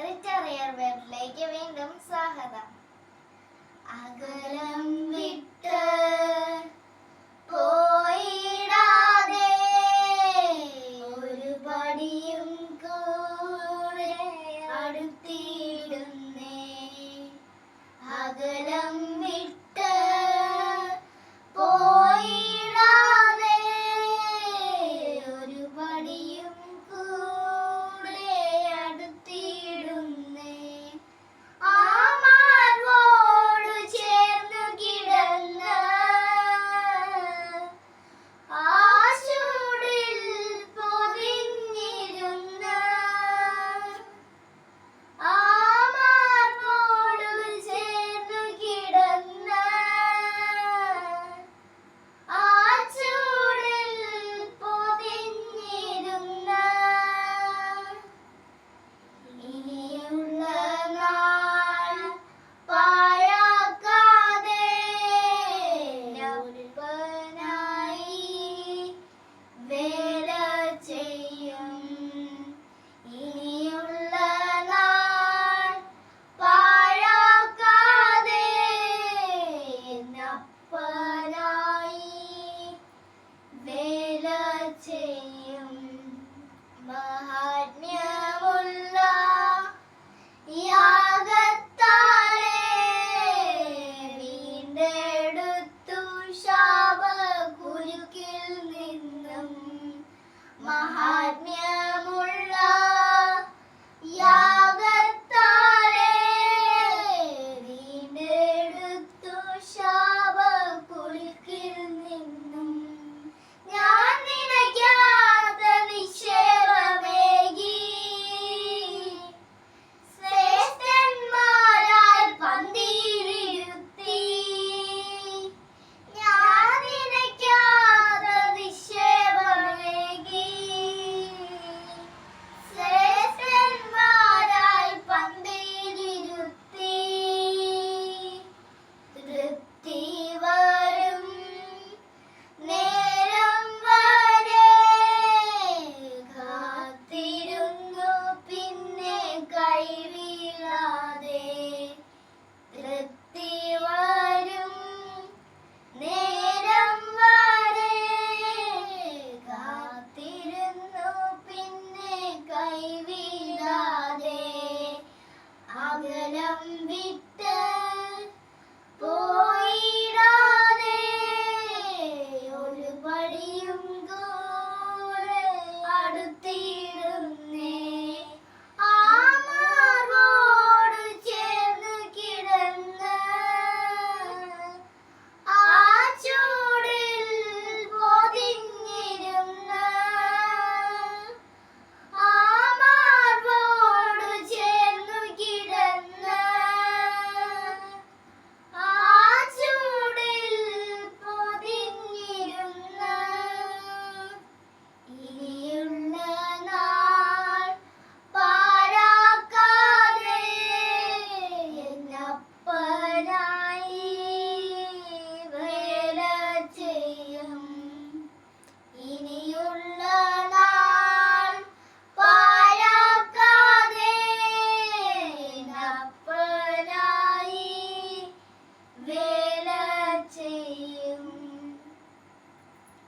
റിറ്ററിയർ വെബിലേക്ക് വീണ്ടും സ്വാഗതം. അകലം വിട്ട് പോയിടാതെ ഒരു പടിയും കൂടെ അടുത്തി 分